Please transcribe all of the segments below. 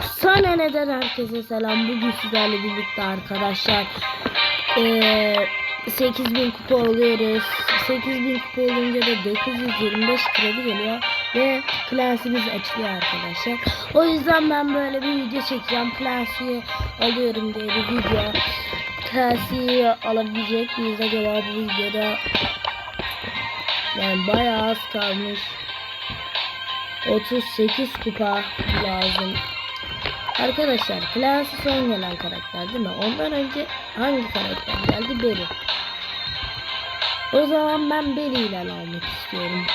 Sana neden herkese selam. Bugün sizlerle birlikte arkadaşlar eee 8000 kupa oluyoruz. 8000 kupa olunca da 925 kredi geliyor ve klasimiz açılıyor arkadaşlar. O yüzden ben böyle bir video çekeceğim. Klasiği alıyorum diye bir video. Klasiği alabilecek miyiz acaba bu videoda? Yani bayağı az kalmış. 38 kupa lazım. Arkadaşlar klası son gelen karakter değil mi? Ondan önce hangi karakter geldi? Beri. O zaman ben Beri ile almak istiyorum.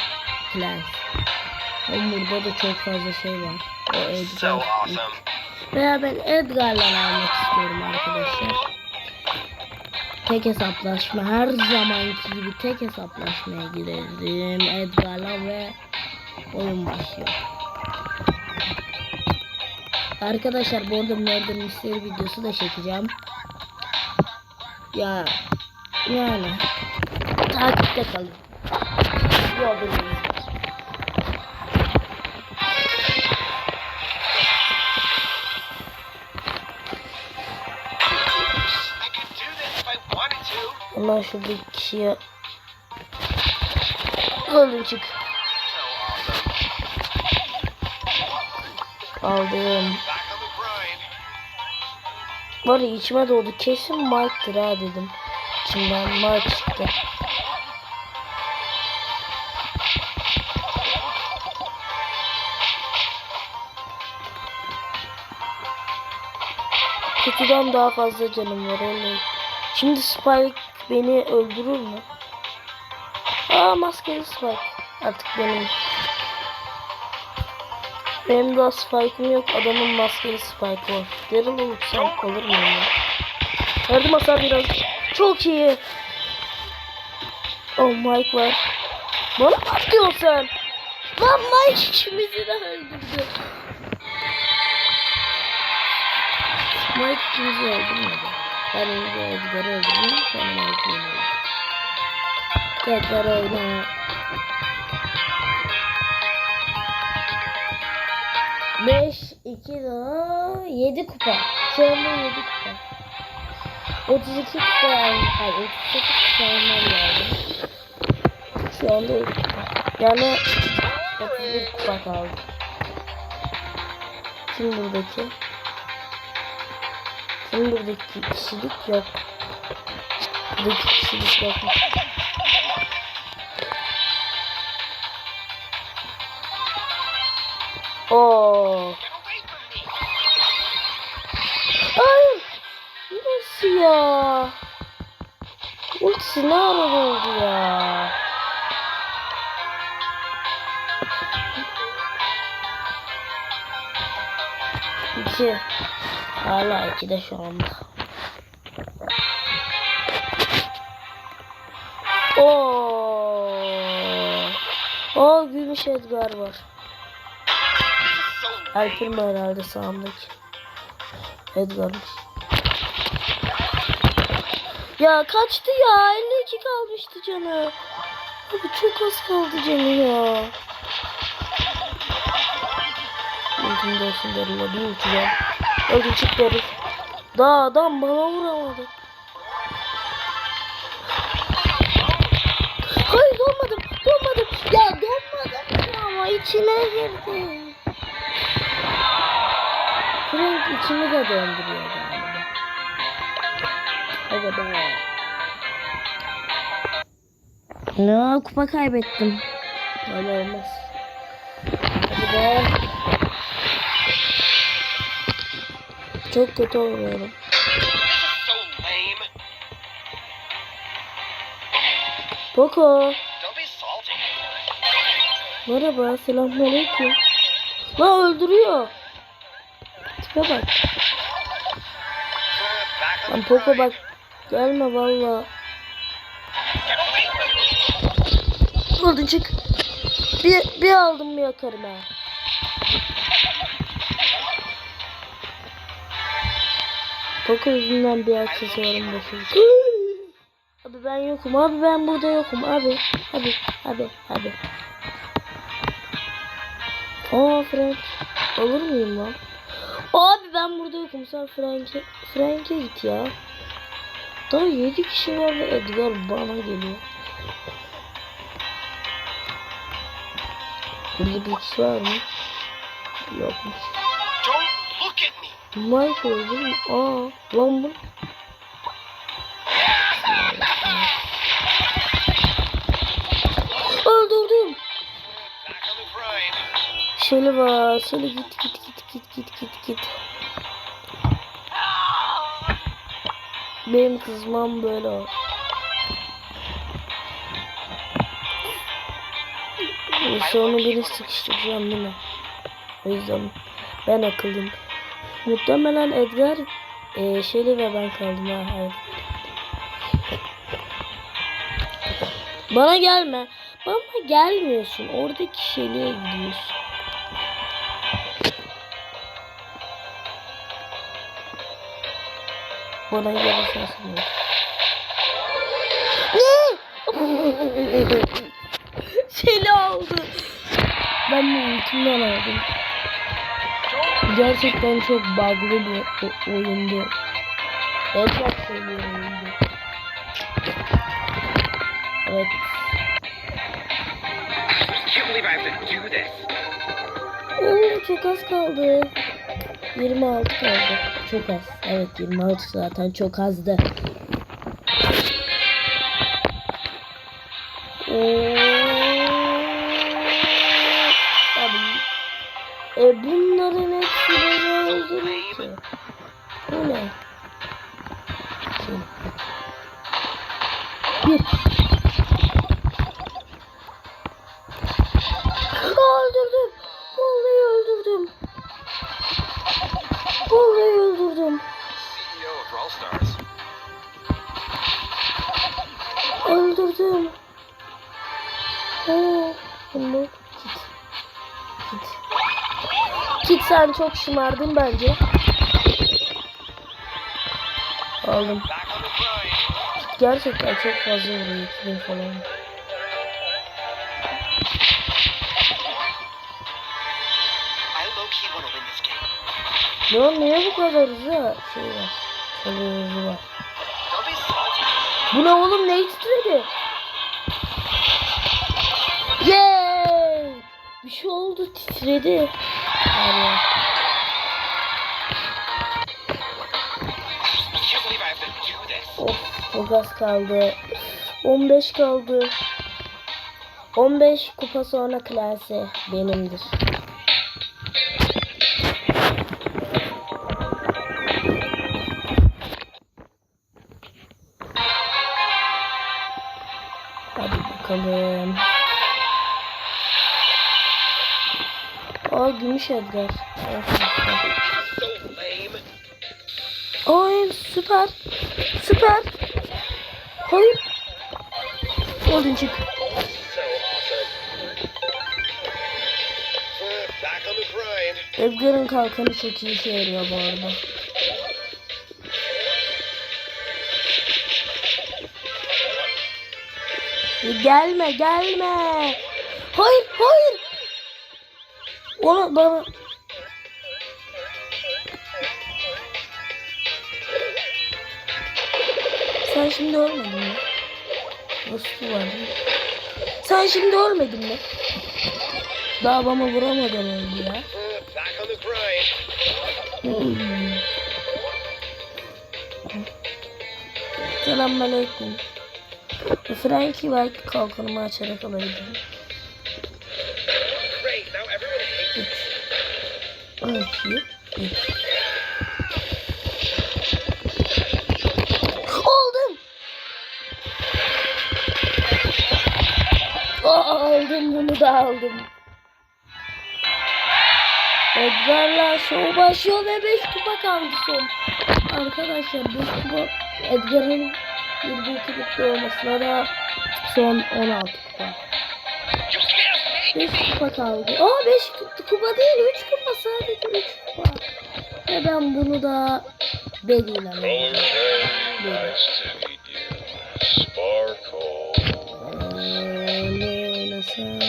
Klas. Ama burada da çok fazla şey var. O Edgar. Veya ben Edgar'la almak istiyorum arkadaşlar. Tek hesaplaşma her zamanki gibi tek hesaplaşmaya girelim Edgar'la ve oyun başlıyor. Arkadaşlar bu arada Murder Mystery videosu da çekeceğim. Ya yani takipte kalın. Gördüğünüz gibi. I could do this if I Aldım. Var ya içime doğdu. Kesin Mike'tır ha dedim. İçimden Mike çıktı. Kutudan daha fazla canım var öyle. Şimdi Spike beni öldürür mü? Aa maskeli Spike. Artık benim. Benim daha spike'ım yok. Adamın maskeli spike var. Daryl olursam kalır mı ya? Verdim hasar biraz. Çok iyi. Oh Mike var. Bana mı atıyorsun sen? Lan Mike ikimizi de öldürdü. Mike ikimizi öldürmedi. Ben önce Edgar'ı öldürdüm. Sonra Mike'ı öldürdüm. Edgar'ı öldürdüm. 5, 2 daha 7 kupa. Şu anda 7 kupa. 32 kupa aldım. Hayır 38 kupa almam lazım. Şu anda 7 kupa. Yani 31 kupa kaldı. Kim buradaki? Kim buradaki kişilik yok. Buradaki kişilik yok. Oo. Hayır. Nasıl ya? Ultisi ne oldu ya? İki. Hala iki de şu anda. Oo. Oo gümüş Edgar var. Alp'in mi herhalde sağımdaki? Edgar'mış. Ya kaçtı ya. 52 kalmıştı canı. Abi çok az kaldı canı ya. Ultim de olsun Daryl'a bir uçacağım. Öldü çık Daryl. Daha adam bana vuramadı. Hayır donmadım. Donmadım. Ya donmadım ama içine girdi. Frank içimi de döndürüyor galiba. Hadi be. Ne kupa kaybettim. Öyle olmaz. Hadi be. Çok kötü lame. Poco. Merhaba. Selamünaleyküm. La öldürüyor. Tipe bak. Lan Poco bak. Gelme valla. Vurdun çık. Bir, bir aldım mı yakarım ha. Poco yüzünden bir aksesuarım bozuldu. Abi ben yokum. Abi ben burada yokum. Abi. Abi. Abi. Abi. Oo Frank. Olur muyum lan? Abi ben burada yokum. Sen Frank'e Frank'e git ya. Daha 7 kişi var ve Edgar bana geliyor. Burada bir kişi var mı? Yokmuş. Michael değil mi? Aa, lan bu. Öldürdüm. Şöyle var. Şöyle git git git git git git git. Benim kızmam böyle o. Sonra biri sıkıştıracağım değil mi? O yüzden ben akıllım. Muhtemelen Edgar eee Shelly ve ben kaldım ha. Evet. Bana gelme. Bana gelmiyorsun. Oradaki Shelly'e gidiyorsun. Gelirsen sanıyorum. Ne? Shelly aldı. Ben de ultimden aldım. Gerçekten çok bug'lı bir oyundu. En çok sevdiğim oyundu. Evet. Oo, çok az kaldı. 26 kaldı. Çok az. Evet 26 zaten çok azdı. E bunların hepsi beni öldürür ki. Bu ne? Şey. Bir. Çok şımardın bence. Aldım. Gerçekten çok fazla vuruyor 2000 falan. O niye bu kadar hızlı şey var? Şöyle hızlı var. Bu ne oğlum ne titredi? Yay! Bir şey oldu titredi. Do this. Of çok az kaldı. 15 kaldı. 15 kupa sonra klase benimdir. Gümüş Edgar. Ay süper. Süper. Hayır. The grind. Edgar'ın kalkanı çok iyi işe yarıyor bu arada. Gelme gelme. Hayır hayır. Ona bana. Sen şimdi ölmedin mi? Nasıl var? Sen şimdi ölmedin mi? Daha bana vuramadan öldü ya. Selamünaleyküm. Frankie belki kalkanımı açarak alabilirim. Üç. Oldum. Aa, aldım bunu da aldım. Edgar'la show başlıyor ve 5 kupa kaldı son. Arkadaşlar 5 kupa Edgar'ın 22 kupa olmasına da son 16 kupa. You scared me. 5 kupa kaldı. Aa 5 kupa değil 3 kupa sadece 3 kupa. Ve ben bunu da. Ee, ne oynasam?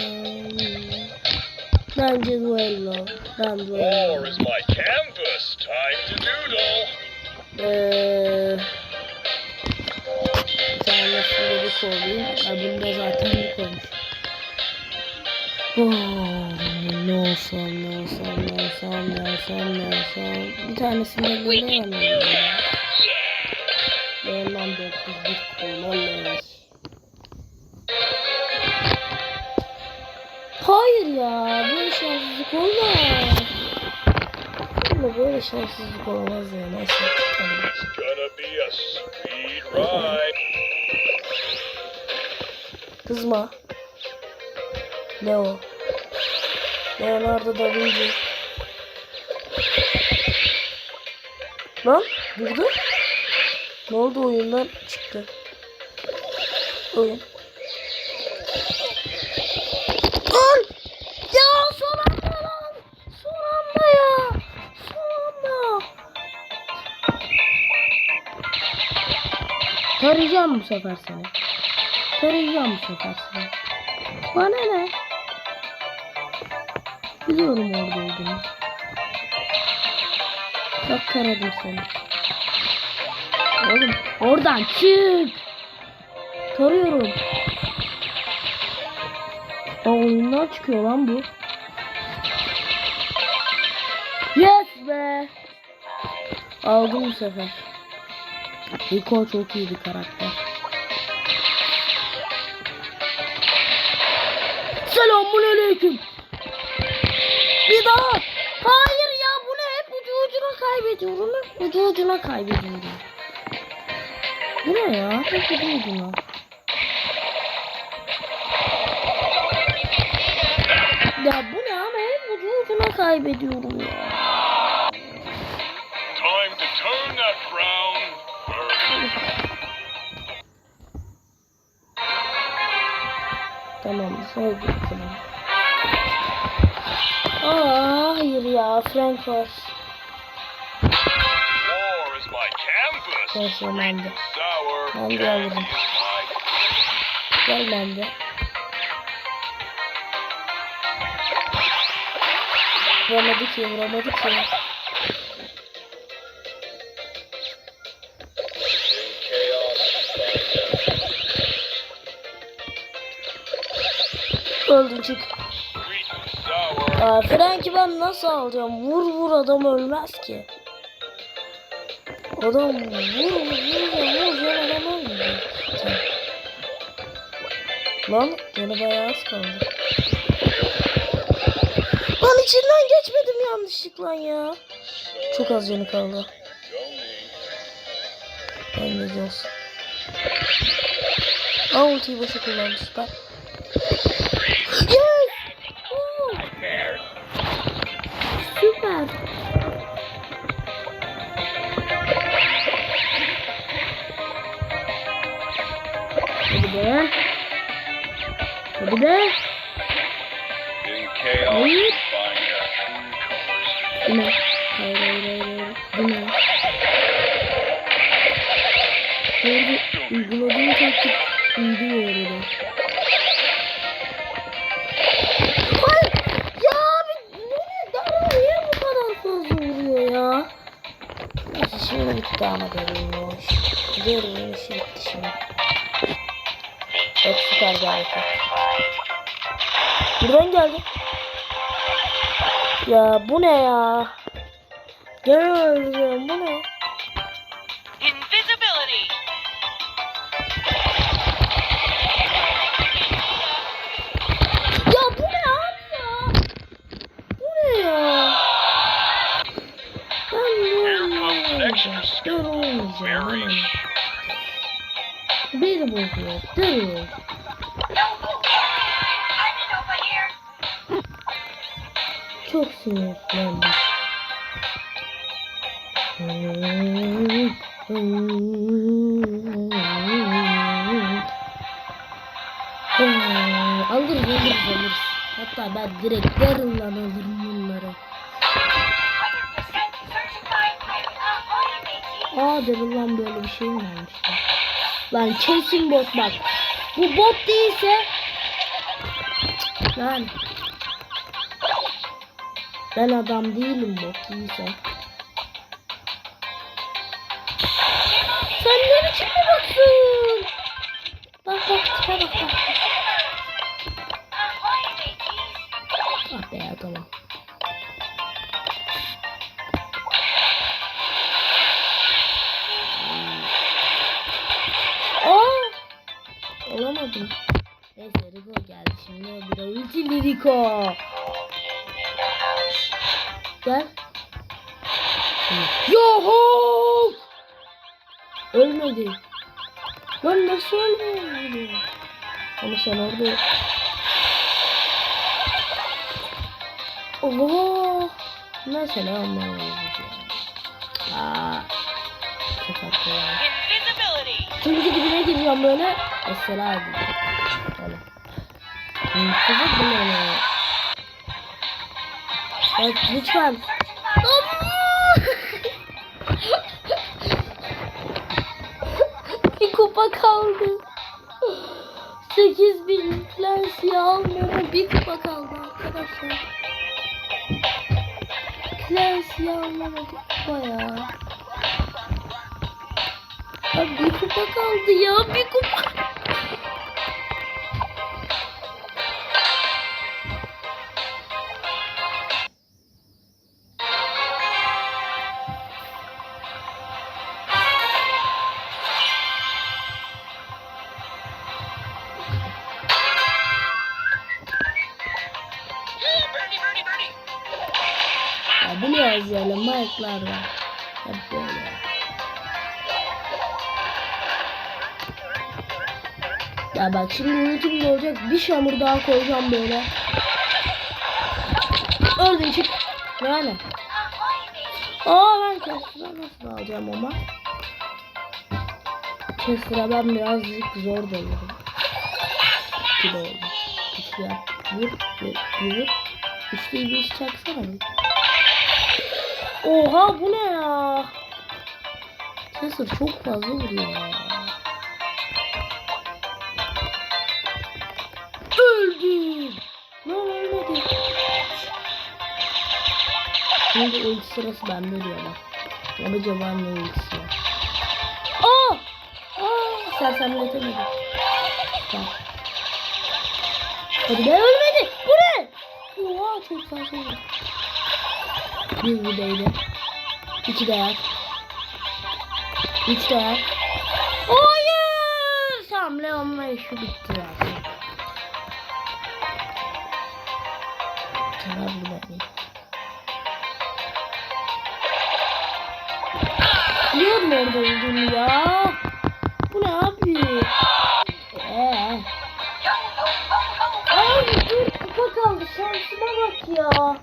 Bence duello. Tamam bu War is my canvas. Time to doodle. Eee bir bir koyayım. Ha, bunda zaten bir koymuş. Oh, ne olsam ne olsam ne olsam ne olsam ne olsam. Bir yanıyorum. Beğenmem 901 kolay. Hayır ya böyle şanssızlık olmaz. Ama böyle şanssızlık olamaz ya neyse. Kızma. Leo. Leonardo da Vinci. Lan durdu. Ne oldu oyundan çıktı. Oyun. Ya son anda lan! Ya! Son anda! Tarayacağım bu sefer seni. Tarayacağım bu sefer seni. Bana ne? Biliyorum orada olduğunu. Bak taradım seni. Oğlum oradan çık. Tarıyorum. Aa oyundan çıkıyor lan bu. Yes be. Aldım bu sefer. Rico çok iyi bir karakter. Ucu ucuna kaybediyorum. Bu ne ya? Ucu ucuna. Ya bu ne ama hep ucu ucuna kaybediyorum ya. Time to turn that frown. Tamam sevdik tamam. Aa hayır ya Frank var. Neyse ben de. Sour Ben de candy alırım. Gel ben de. Vuramadı ki vuramadı ki. Öldün çık. Aa, Frank'i ben nasıl alacağım? Vur vur adam ölmez ki. Adam vur vur vur vur adam ölmeyecek. Lan yine bayağı az kaldı. Lan içinden geçmedim yanlışlıkla ya. Çok az canı kaldı. Eliniz olsun. Aa ultiyi boşa kullandı süper. Yes! Oo! Süper. Hadi. Hadi be. Hayır. Bu ne? Hayır hayır hayır. Bu ne? Orada uyguladığım taktik uydu orada. Hayır! Ya abi bu? Dara niye bu kadar fazla vuruyor ya? Neyse şimdi bitti ama görünüyormuş. Görünüyor işi bitti şimdi. Çok süper bir hareket. Buradan geldi. Ya bu ne ya? Gene öldürüyorum bu ne? Invisibility. Bozuyor. Here. Çok sinirlendim. alırız alırız alırız. Hatta ben direkt yarından alırım bunları. 100% certified pirate automation. Aa dedim lan böyle bir şey mi varmış? Lan kesin bot bak. Bu bot değilse lan Ben adam değilim bok iyiyse. Sen ne biçim bir baksın? Bak bak tipe bak bak. Olamadım. Neyse Rico geldi şimdi. Bir de ultili Rico. Gel. Yoho! Ölmedi. Lan nasıl ölmedi? Ama sen orada Oho. Mesela ondan Aa. Çok haklı ya. Çünkü dibine gireceğim böyle. Mesela dedim. Kızı bu ne? Evet lütfen. Bir kupa kaldı. 8000 Clancy'yi almama bir kupa kaldı arkadaşlar. Clancy'yi almama bir kupa. Ya bir kupa kaldı ya bir kupa. Mike'lar var. Hep böyle. Ya bak şimdi ultim de olacak. Bir şamur daha koyacağım böyle. Öldün çık. Yani. Aa ben Chester'a nasıl alacağım ama? Chester'a ben birazcık zor dalıyorum. İki de oldu. Üçlü yap. Vur. Vur. Üçlüyü bir çaksana. Oha bu ne ya? Chester çok fazla vuruyor ya. Öldüm. Ne ölmedi. Şimdi ulti sırası bende diyorlar. Acaba ne ultisi var? Aa! Aa! Sersemletemedim. Tamam. Hadi be ölmedi. Bu ne? Oha çok fazla oldu. Bir buradaydı. İki değer. Üç değer. Hayır! Tamam Leon'la işi bitti zaten. Tamam bu ne? Biliyorum orada olduğunu ya. Bu ne abi? Ee. Ay dur kupa kaldı. Şansıma bak ya.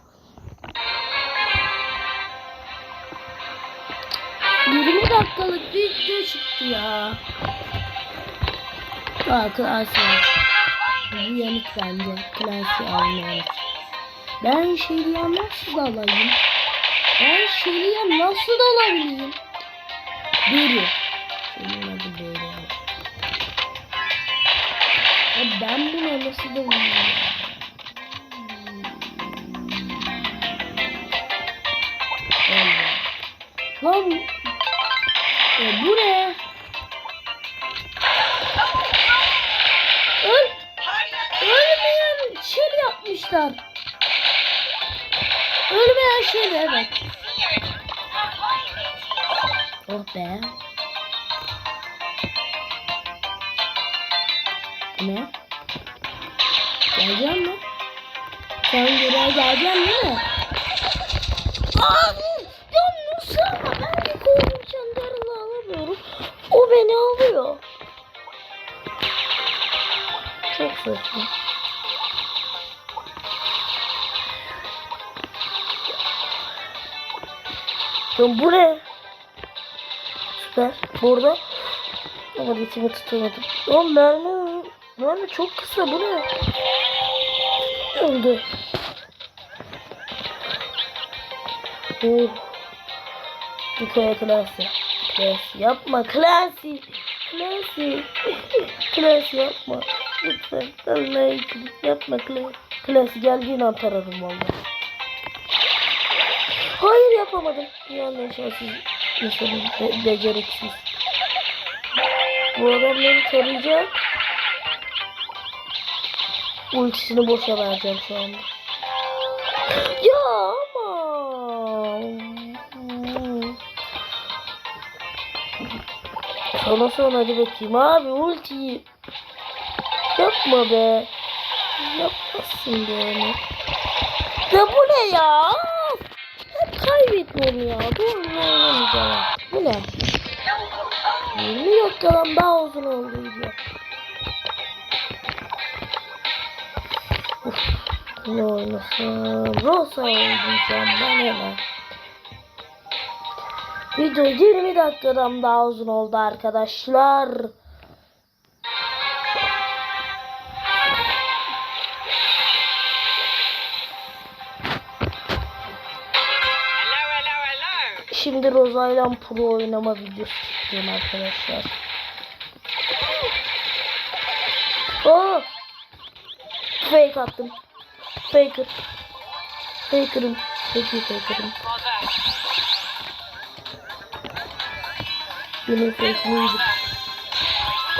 Dakikalık bir video çıktı ya. Var. Bu yanık bence. Klasi almayalım. Ben Şeli'ye nasıl alayım? Ben Şeli'ye nasıl alabileyim? Biri. E, bu ne? Öl ölmeyen şey yapmışlar. Ölmeyen şey evet. Oh be. Ne? Geleceğim mi? Sen buraya geleceksin değil mi? Abi ya nasıl ama ben bir koyun çandarını alamıyorum. O beni alıyor. Çok saçma. Ya bu ne? Süper. Burada. Ama ritmi tutamadım. Oğlum mermi, mermi çok kısa. Bu ne? Öldü. Oh. Nikola klasi. Klasi yapma. Klasi. Klasi. klasi yapma. Lütfen. Allah için yapma klasi. Klasi geldiğin an tararım valla. Hayır yapamadım. En şanssız insanım. Be beceriksiz. Bu adam beni tarayacak. Ultisini boşa vereceğim şu anda. Ya Sonra sonra hadi bakayım abi ultiyi. Yapma be. Yapmasın be onu. Ya bu ne ya? Hep kaybetmiyorum ya. Doğru oynamayacağım. Bu ne? 20 dakikadan daha uzun oldu video. Ne oynasam? Rosa oynayacağım ben hemen. Video 20 dakikadan daha uzun oldu arkadaşlar. Şimdi Rozayla Pro oynama videosu çekeceğim arkadaşlar. Aa! Fake attım. Faker. Faker'ım. İyi faker'ım. Bother. Benim fake'imdi.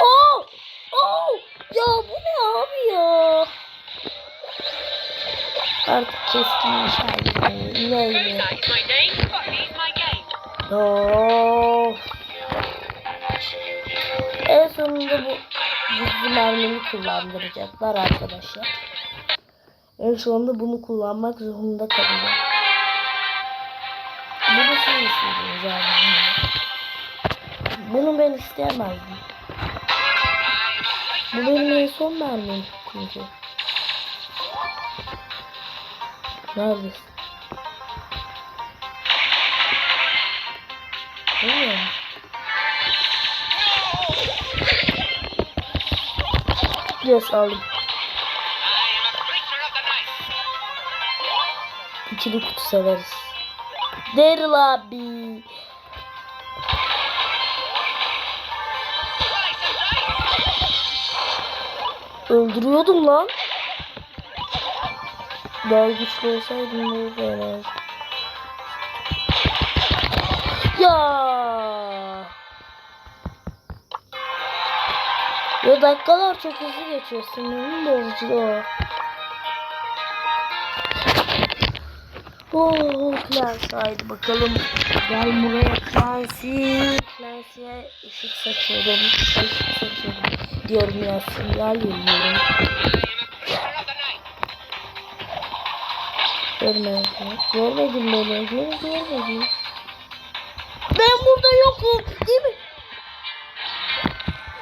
Aa! Aa! Ya bu ne abi ya? Artık keskin nişancı. Neydi? Of. En sonunda bu gizli mermini kullandıracaklar arkadaşlar. En sonunda bunu kullanmak zorunda kalacağım. Bunu siz istediniz yani. Bunu ben isteyemezdim. Bu benim en son mermim çünkü. Neredesin? Bilmiyorum. Yes aldım. I am a creature of the night. İkili kutu severiz. Daryl abi. Öldürüyordum lan. Daha güçlü olsaydım bu fena. Ya. Ya dakikalar çok hızlı geçiyor. Sinirim bozucu o. Oh, Clancy haydi bakalım. Gel buraya Clancy. Clancy'ye ışık saçıyorum. Işık saçıyorum. Diyorum ya sinyal night. Görmedim. Görmedim beni. Gör, görmedim. Ben burada yokum. Değil mi?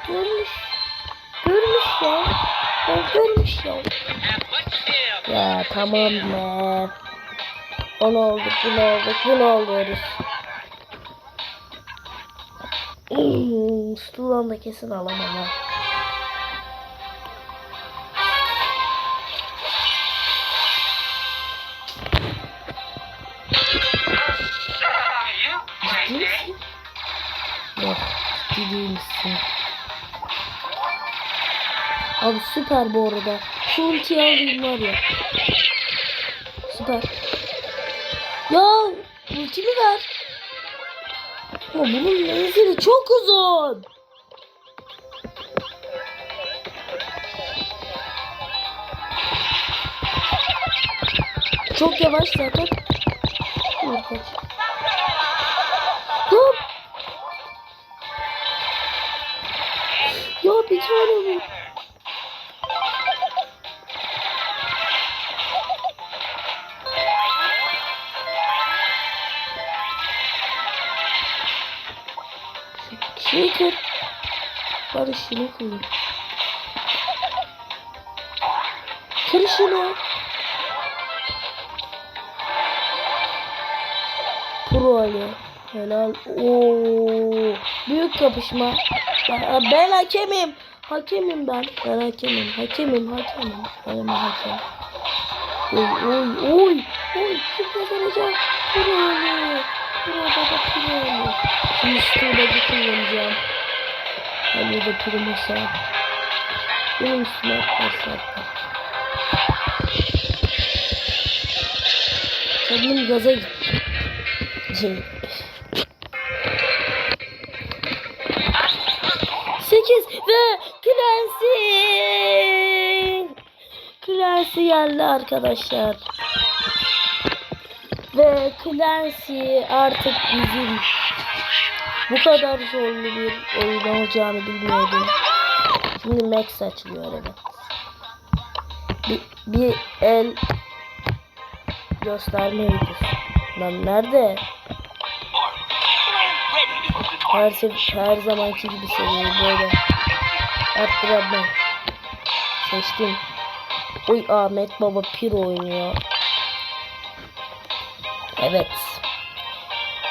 Görmüş. Görmüş ya. Ya görmüş ya. Ya tamam be. Onu olduk, bunu olduk, bunu oluyoruz. Hmm, Stulan da kesin alamam ha. Abi süper bu arada. Şu ultiyi alayım var ya. Süper. Ya ultimi ver. Ama bunun menzili çok uzun. Çok yavaş zaten. Dur. Dur. Ya bir tane bu. Şey kır. Bari şunu kırayım. Kır şunu. Pro Ali. Helal. Oo. Büyük kapışma. Ben, ben hakemim. Hakemim ben. Ben hakemim. Hakemim. Hakemim. Ben hakem. Oy oy oy. Oy. Kim kazanacak? Pro Ali. Pro baba Pro Ali. Şimdi Stu'daki kullanacağım. Ali de Pro'musa. Benim üstüme atlarsa Kendim gaza gittim. Sekiz ve Clancy. Clancy geldi arkadaşlar. Ve Clancy artık bizim bu kadar zorlu bir oyun olacağını bilmiyordum. Şimdi Max açılıyor evet. Bir, bir el gösterme videosu. Lan nerede? Her, her zamanki gibi seviyeyi böyle arttırabilirim. Seçtim. Uy Ahmet Baba Pir oynuyor. Evet.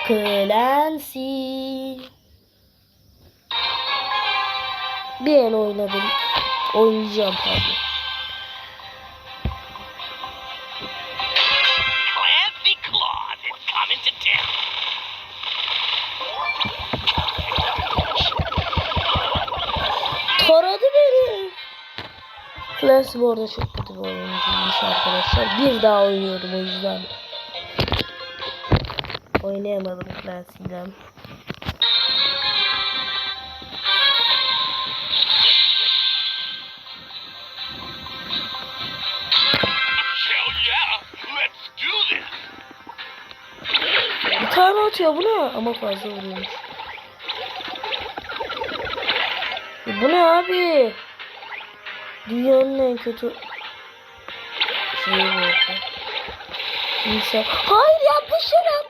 Clancy. Bir el oynadım. Oynayacağım town. Taradı beni. Clancy bu arada çok kötü bir oyuncuymuş arkadaşlar. Bir daha oynuyorum o yüzden. Oynayamadım Clancy'yle. Bir tane atıyor bu ne? Ama fazla vuruyormuş. E bu ne abi? Dünyanın en kötü şeyi bu. Kimse... Hayır yanlış yere.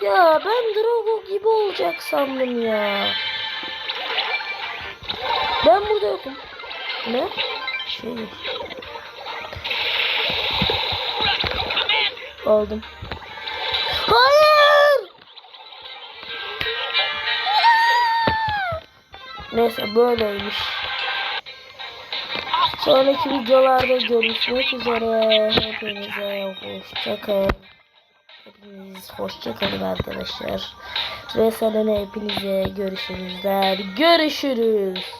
Ya ben Drogo gibi olacak sandım ya. Ben burada yokum. Ne? Şey. Aldım. Hayır! Neyse böyleymiş. Sonraki videolarda görüşmek üzere. Hepinize hoşçakalın. Hoşçakalın arkadaşlar. Ve sana hepinize görüşürüz der. Görüşürüz.